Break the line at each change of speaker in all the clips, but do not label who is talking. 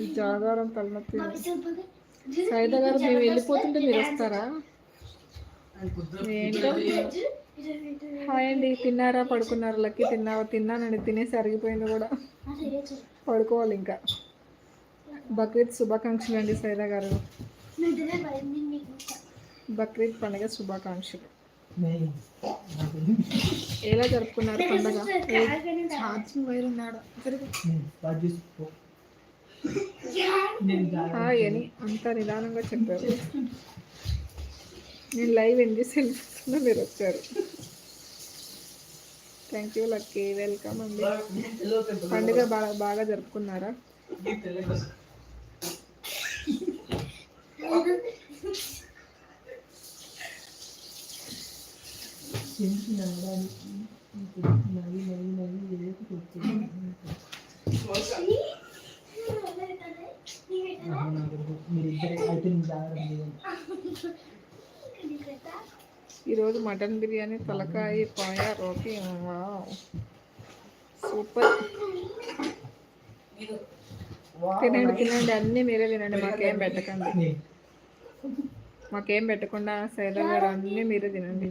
ఈ జాగారం తలనొప్పి. సైదా గారు మేము వెళ్ళిపోతుంటే మీరు వస్తారా? ఏంటో? హాయ్ అండి తిన్నారా? పడుకున్నారా. లక్కీ తిన్నావా? తిన్నానండి. తినేసి అరిగిపోయింది కూడా. పడుకోవాలి ఇంకా. బక్రీద్ శుభాకాంక్షలు అండి సైదా గారు. బక్రీద్ పండుగ శుభాకాంక్షలు. ఎలా జరుపుకున్నారు పండుగ? ఛార్జింగ్ వైర్ ఉన్నాడు. అని అంత నిదానంగా చెప్పారు. నేను లైవ్ ఎంజాయ్ చేస్తున్నా మీరు వచ్చారు. థ్యాంక్ యూ లక్కీ వెల్కమ్ అండి. పండుగ బాగా బాగా జరుపుకున్నారా? ఈరోజు మటన్ బిర్యానీ తలకాయ పాయ రోటీ. సూపర్. తినండి తినండి. అన్నీ మీరే తినండి. మాకేం పెట్టకండి. మాకేం పెట్టకుండా సైదా గారు అన్నీ మీరే తినండి.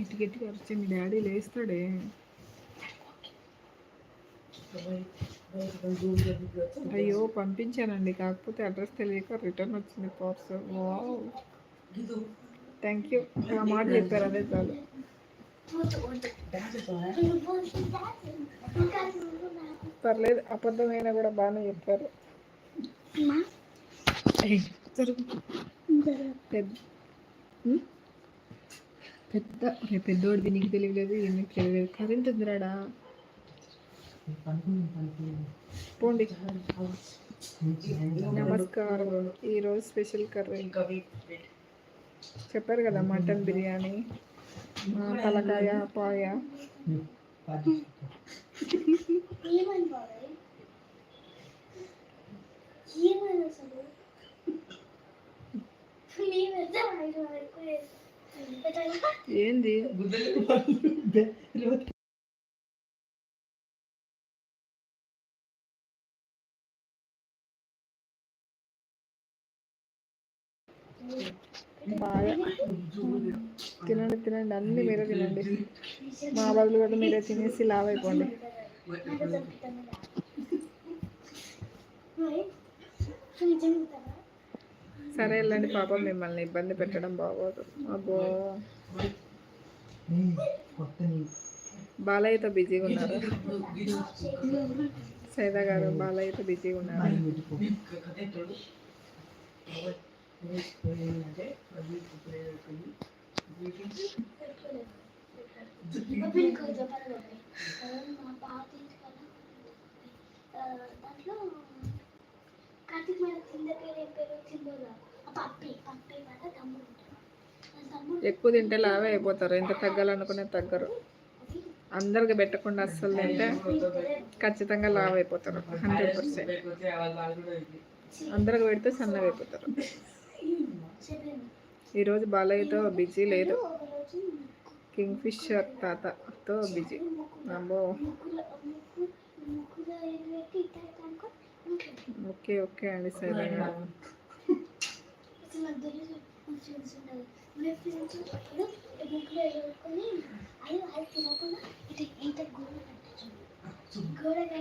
గట్టి గట్టిగా అరిచి మీ డాడీ లేస్తాడే. అయ్యో పంపించానండి. కాకపోతే అడ్రస్ తెలియక రిటర్న్ వచ్చింది పార్సల్. వావ్. థ్యాంక్ యూ ఆ మాట చెప్పారు అదే చాలు పర్లేదు అబద్ధమైనా కూడా బాగానే చెప్పారు పెద్ద పెద్ద రే పెద్దోడిది నీకు తెలియలేదు నీకు తెలియలేదు కరెంట్ ఉందిరాడా పోండి నమస్కారం ఈరోజు స్పెషల్ కర్రీ చెప్పారు కదా మటన్ బిర్యానీ తలకాయ పాయ. ఏంది? బాగా తినండి తినండి. అన్ని మీరే తినండి. మా బదులు కూడా మీరే తినేసి లావ్ అయిపోండి. సరే వెళ్ళండి. పాప మిమ్మల్ని ఇబ్బంది పెట్టడం బాగోదు. అబ్బో. బాలయ్యతో బిజీగా ఉన్నారు. సైదా గారు బాలయ్యతో బిజీగా ఉన్నారు.
దాంట్లో కార్తీక్ కింద పేరు ఏం పేరు పప్పి పప్పి తమ్ముడు ఉంటాడు
ఎక్కువ తింటే లావే అయిపోతారు. ఎంత తగ్గాలనుకునే తగ్గరు. అందరికి పెట్టకుండా అస్సలు తింటే ఖచ్చితంగా లావ్ అయిపోతారు. Hundred percent. అందరికి పెడితే సన్నగా అయిపోతారు. ఈరోజు బాలయ్యతో బిజీ లేదు.
కింగ్ఫిషర్
కింగ్ ఫిషర్ తాతతో బిజీ. అబ్బో ఓకే ఓకే అండి సరే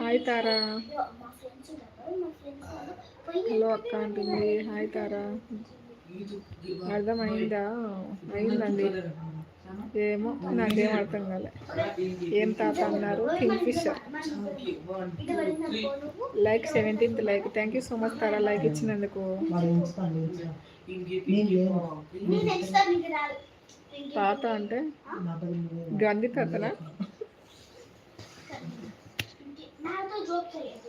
హాయ్ తారా
మా ఫ్రెండ్స్ ఉన్నారు మా ఫ్రెండ్స్ వాళ్ళు పోయి
హలో అక్క అంటుంది. హాయ్ తారా. అర్థమైందా? అయిందండి. ఏమో నాకేం అర్థం కాలే. ఏం తాత అన్నారు? Kingfisher like seventeenth like. Thank you so much Tara like ఇచ్చినందుకు. తాత అంటే గాంధీ తాతనా?
నాతో జోక్ చేయదు